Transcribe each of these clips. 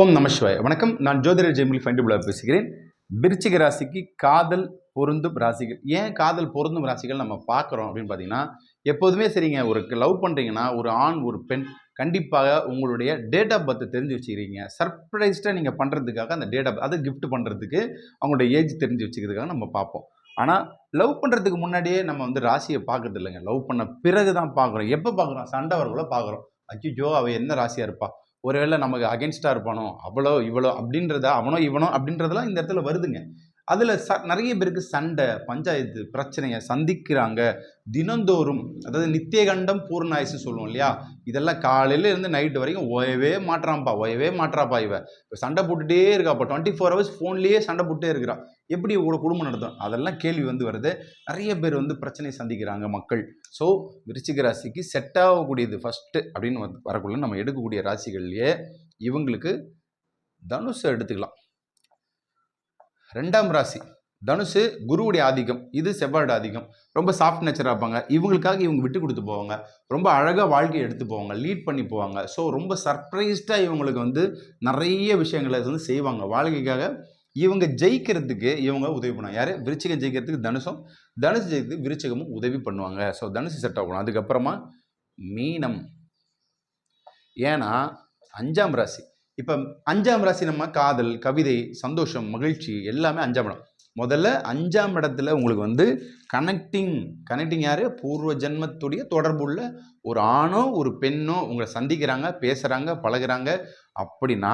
ஓம் நமசிவாய் வணக்கம். நான் ஜோதிடர் ஜெயமொழி ஃபைண்டுபுலா பேசுகிறேன். விருச்சிக ராசிக்கு காதல் பொருந்தும் ராசிகள். ஏன் காதல் பொருந்தும் ராசிகள் நம்ம பார்க்குறோம் அப்படின்னு பார்த்தீங்கன்னா எப்போதுமே சரிங்க ஒரு லவ் பண்ணுறீங்கன்னா ஒரு ஆண் ஒரு பெண் கண்டிப்பாக உங்களுடைய டேட் ஆஃப் பர்த் தெரிஞ்சு வச்சுக்கிறீங்க. சர்ப்ரைஸ்டாக நீங்கள் பண்ணுறதுக்காக அந்த டேட் ஆஃப் அதை கிஃப்ட் பண்ணுறதுக்கு அவங்களுடைய ஏஜ் தெரிஞ்சு வச்சுக்கிறதுக்காக நம்ம பார்ப்போம். ஆனால் லவ் பண்ணுறதுக்கு முன்னாடியே நம்ம வந்து ராசியை பார்க்குறது இல்லைங்க. லவ் பண்ண பிறகு தான் பார்க்குறோம். எப்போ பார்க்குறோம்? சண்டை வரக்குள்ள பார்க்குறோம். அச்சுச்சோ அவள் என்ன ராசியாக இருப்பா? ஒருவேளை நமக்கு அகென்ஸ்டாக இருப்பானோ? அவ்வளோ இவ்வளோ அப்படின்றத அவனோ இவனோ அப்படின்றதெல்லாம் இந்த இடத்துல வருதுங்க. அதில் ச நிறைய பேருக்கு சண்டை பஞ்சாயத்து பிரச்சனையை சந்திக்கிறாங்க. தினந்தோறும் அதாவது நித்தியகண்டம் பூர்ணாயுசு சொல்லுவோம் இல்லையா? இதெல்லாம் காலையில இருந்து நைட்டு வரைக்கும் ஓயவே மாட்டுறான்ப்பா ஓயவே மாட்டுறாப்பா இவ. இப்போ சண்டை போட்டுகிட்டே இருக்காப்பா டுவெண்ட்டி ஃபோர் ஹவர்ஸ் ஃபோன்லேயே சண்டை போட்டே இருக்கிறா. எப்படி இவ்வளோ குடும்பம் நடத்தும்? அதெல்லாம் கேள்வி வந்து வருது. நிறைய பேர் வந்து பிரச்சனையை சந்திக்கிறாங்க மக்கள். ஸோ விருச்சிக ராசிக்கு செட் ஆகக்கூடியது ஃபஸ்ட்டு அப்படின்னு வந்து வரக்குள்ள நம்ம எடுக்கக்கூடிய ராசிகள்லேயே இவங்களுக்கு தனுஷை எடுத்துக்கலாம். ரெண்டாம் ராசி. தனுசு குருவுடைய ஆதிக்கம். இது செவ்வாயோட ஆதிக்கம். ரொம்ப சாஃப்ட் நேச்சராக இருப்பாங்க. இவங்களுக்காக இவங்க விட்டு கொடுத்து போவாங்க. ரொம்ப அழகாக வாழ்க்கையை எடுத்து போவாங்க. லீட் பண்ணி போவாங்க. ஸோ ரொம்ப சர்ப்ரைஸ்டாக இவங்களுக்கு வந்து நிறைய விஷயங்களை வந்து செய்வாங்க. வாழ்க்கைக்காக இவங்க ஜெயிக்கிறதுக்கு இவங்க உதவி பண்ணுவாங்க. யார்? விருச்சிகம் ஜெயிக்கிறதுக்கு தனுஷம் தனுசு ஜெயிக்கிறதுக்கு விருச்சிகமும் உதவி பண்ணுவாங்க. ஸோ தனுசு செட் ஆகணும். அதுக்கப்புறமா மீனம். ஏன்னா அஞ்சாம் ராசி. இப்போ அஞ்சாம் ராசி நம்ம காதல் கவிதை சந்தோஷம் மகிழ்ச்சி எல்லாமே அஞ்சாம் இடம். முதல்ல அஞ்சாம் இடத்துல உங்களுக்கு வந்து கனெக்டிங் கனெக்டிங் யார்? பூர்வ ஜென்மத்துடைய தொடர்புள்ள ஒரு ஆணோ ஒரு பெண்ணோ உங்களை சந்திக்கிறாங்க பேசுகிறாங்க பழகுறாங்க அப்படின்னா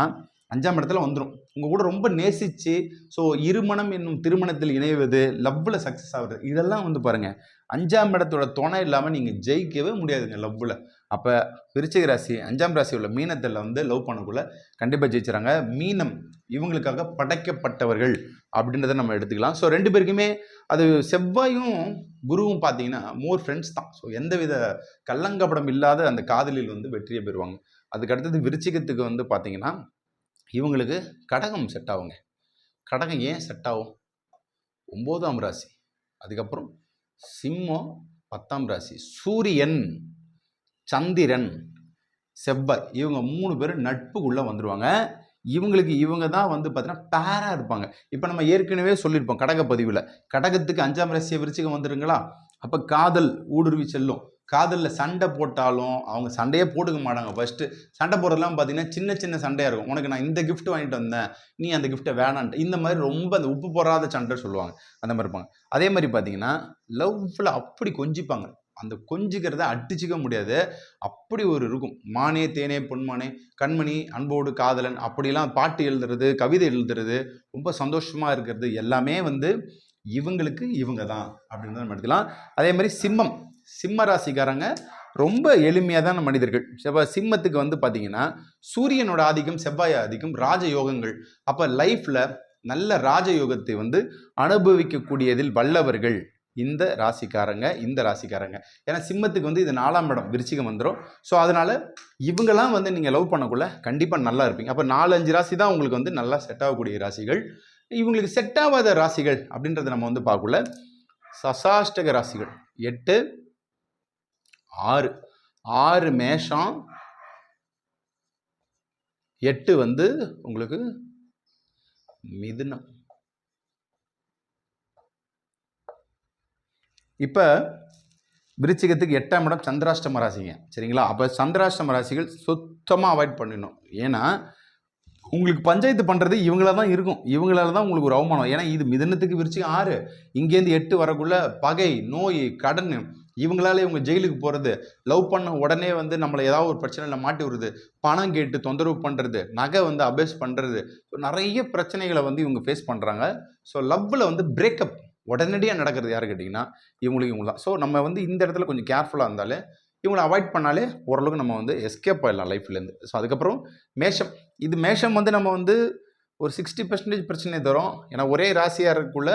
அஞ்சாம் இடத்துல வந்துடும் உங்கள் கூட ரொம்ப நேசித்து ஸோ இருமணம் என்னும் திருமணத்தில் இணைவது லவ்வில் சக்ஸஸ் ஆகுது இதெல்லாம் வந்து பாருங்கள் அஞ்சாம் இடத்தோட துணை இல்லாமல் நீங்கள் ஜெயிக்கவே முடியாதுங்க லவ்வில். அப்போ விருச்சிக ராசி அஞ்சாம் ராசி உள்ள மீனத்தில் வந்து லவ் பண்ணக்குள்ள கண்டிப்பாக ஜெயிச்சுறாங்க மீனம் இவங்களுக்காக படைக்கப்பட்டவர்கள் அப்படின்றத நம்ம எடுத்துக்கலாம். ஸோ ரெண்டு பேருக்குமே அது செவ்வாயும் குருவும் பார்த்தீங்கன்னா மோர் ஃப்ரெண்ட்ஸ் தான். ஸோ எந்தவித கள்ளங்கப்படம் இல்லாத அந்த காதலில் வந்து வெற்றியை பெறுவாங்க. அதுக்கு அடுத்தது விருச்சிகத்துக்கு வந்து பார்த்தீங்கன்னா இவங்களுக்கு கடகம் செட் ஆகுங்க. கடகம் ஏன் செட் ஆகும்? ஒம்போதாம் ராசி. அதுக்கப்புறம் சிம்மம் பத்தாம் ராசி. சூரியன் சந்திரன் செவ்வாய். இவங்க மூணு பேரும் நட்புக்குள்ளே வந்துடுவாங்க இவங்களுக்கு இவங்க தான் வந்து பார்த்தீங்கன்னா பேராக இருப்பாங்க. இப்போ நம்ம ஏற்கனவே சொல்லியிருப்போம் கடக பதிவில். கடகத்துக்கு அஞ்சாம் ராசியை விருச்சிகம் வந்துடுங்களா அப்போ காதல் ஊடுருவி செல்லும். காதலில் சண்டை போட்டாலும் அவங்க சண்டையே போட்டுக்க மாட்டாங்க. ஃபஸ்ட்டு சண்டை போடுறதுலாம் பார்த்தீங்கன்னா சின்ன சின்ன சண்டையாக இருக்கும். உனக்கு நான் இந்த கிஃப்ட் வாங்கிட்டு வந்தேன். நீ அந்த கிஃப்ட்டை வேணான்ட்டு. இந்த மாதிரி ரொம்ப அந்த உப்பு போடாத சண்டை சொல்லுவாங்க. அந்த மாதிரி இருப்பாங்க. அதே மாதிரி பார்த்தீங்கன்னா லவ்வில் அப்படி கொஞ்சிப்பாங்க. அந்த கொஞ்சிக்கிறத அடிச்சிக்க முடியாது. அப்படி ஒரு இருக்கும். மானே தேனே பொன்மானே கண்மணி அன்போடு காதலன் அப்படிலாம் பாட்டு எழுதுறது கவிதை எழுதுறது ரொம்ப சந்தோஷமாக இருக்கிறது எல்லாமே வந்து இவங்களுக்கு இவங்க தான் அப்படின்னு நம்ம எடுத்துக்கலாம். அதே மாதிரி சிம்மம். சிம்ம ராசிக்காரங்க ரொம்ப எளிமையாக மனிதர்கள். செவ்வாய் சிம்மத்துக்கு வந்து பார்த்தீங்கன்னா சூரியனோட ஆதிக்கம் செவ்வாய் ஆதிக்கம் ராஜயோகங்கள் அப்போ லைஃப்பில் நல்ல ராஜயோகத்தை வந்து அனுபவிக்கக்கூடியதில் வல்லவர்கள் இந்த ராசிக்காரங்க இந்த ராசிக்காரங்க. ஏன்னா சிம்மத்துக்கு வந்து இது நாலாம் இடம் விருச்சிகம் வந்துடும் ஸோ அதனால் இவங்கெல்லாம் வந்து நீங்கள் லவ் பண்ணக்குள்ள கண்டிப்பாக நல்லா இருப்பீங்க. அப்போ நாலு அஞ்சு ராசி தான் உங்களுக்கு வந்து நல்லா செட் ஆகக்கூடிய ராசிகள். இவங்களுக்கு செட் ஆகாத ராசிகள் அப்படின்றத நம்ம வந்து பார்க்கல சசாஷ்டக ராசிகள். எட்டு ஆறு. ஆறு மேஷம். எட்டு வந்து உங்களுக்கு மிதுனம். இப்போ விருச்சிகத்துக்கு எட்டாம் இடம் சந்திராஷ்டம ராசிங்க. சரிங்களா? அப்போ சந்திராஷ்டம ராசிகள் சுத்தமாக அவாய்ட் பண்ணிடணும். ஏன்னா உங்களுக்கு பஞ்சாயத்து பண்ணுறது இவங்கள தான் இருக்கும். இவங்களால தான் உங்களுக்கு ஒரு அவமானம். ஏன்னா இது மிதனத்துக்கு விரிச்சிகம் ஆறு. இங்கேருந்து எட்டு வரக்குள்ள பகை நோய் கடன் இவங்களால இவங்க ஜெயிலுக்கு போகிறது லவ் பண்ண உடனே வந்து நம்மளை ஏதாவது ஒரு பிரச்சனையில் மாட்டி விடுறது பணம் கேட்டு தொந்தரவு பண்ணுறது நகை வந்து அபேஸ் பண்ணுறது நிறைய பிரச்சனைகளை வந்து இவங்க ஃபேஸ் பண்ணுறாங்க ஸோ லவ்வில் வந்து பிரேக்கப் உடனடியாக நடக்கிறது யாரு கேட்டிங்கன்னா இவங்களுக்கு இவங்க தான். ஸோ நம்ம வந்து இந்த இடத்துல கொஞ்சம் கேர்ஃபுல்லாக இருந்தாலே இவங்களை அவாய்ட் பண்ணாலே ஓரளவுக்கு நம்ம வந்து எஸ்கேப் ஆகிடலாம் லைஃப்லேருந்து ஸோ அதுக்கப்புறம் மேஷம். இது மேஷம் வந்து நம்ம வந்து ஒரு சிக்ஸ்டி பர்சன்டேஜ் பிரச்சனை தரும். ஏன்னா ஒரே ராசியாக இருக்கக்குள்ள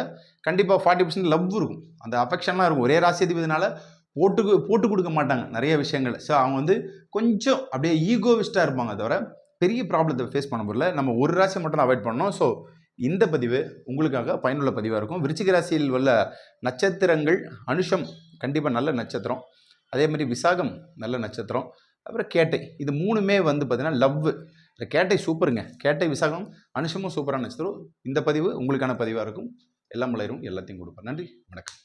கண்டிப்பாக ஃபார்ட்டி பர்சன்ட் லவ் இருக்கும். அந்த அஃபெக்ஷன்லாம் இருக்கும். ஒரே ராசி அதிபதினால போட்டு போட்டு கொடுக்க மாட்டாங்க. நிறைய விஷயங்கள். ஸோ அவங்க வந்து கொஞ்சம் அப்படியே ஈகோவிஸ்டாக இருப்பாங்க தவிர பெரிய ப்ராப்ளத்தை ஃபேஸ் பண்ண முடியல. நம்ம ஒரு ராசி மட்டும் தான் அவாய்ட் பண்ணணும். ஸோ இந்த பதிவு உங்களுக்காக பயனுள்ள பதிவாக இருக்கும். விருச்சிக ராசியில் உள்ள நட்சத்திரங்கள் அனுஷம் கண்டிப்பாக நல்ல நட்சத்திரம். அதே மாதிரி விசாகம் நல்ல நட்சத்திரம். அப்புறம் கேட்டை. இது மூணுமே வந்து பார்த்தீங்கன்னா லவ். இல்லை கேட்டை சூப்பருங்க. கேட்டை விசாகம் அனுஷமும் சூப்பரான நட்சத்திரம். இந்த பதிவு உங்களுக்கான பதிவாக இருக்கும். எல்லாம் மலரும் எல்லாத்தையும் கொடுப்பேன். நன்றி. வணக்கம்.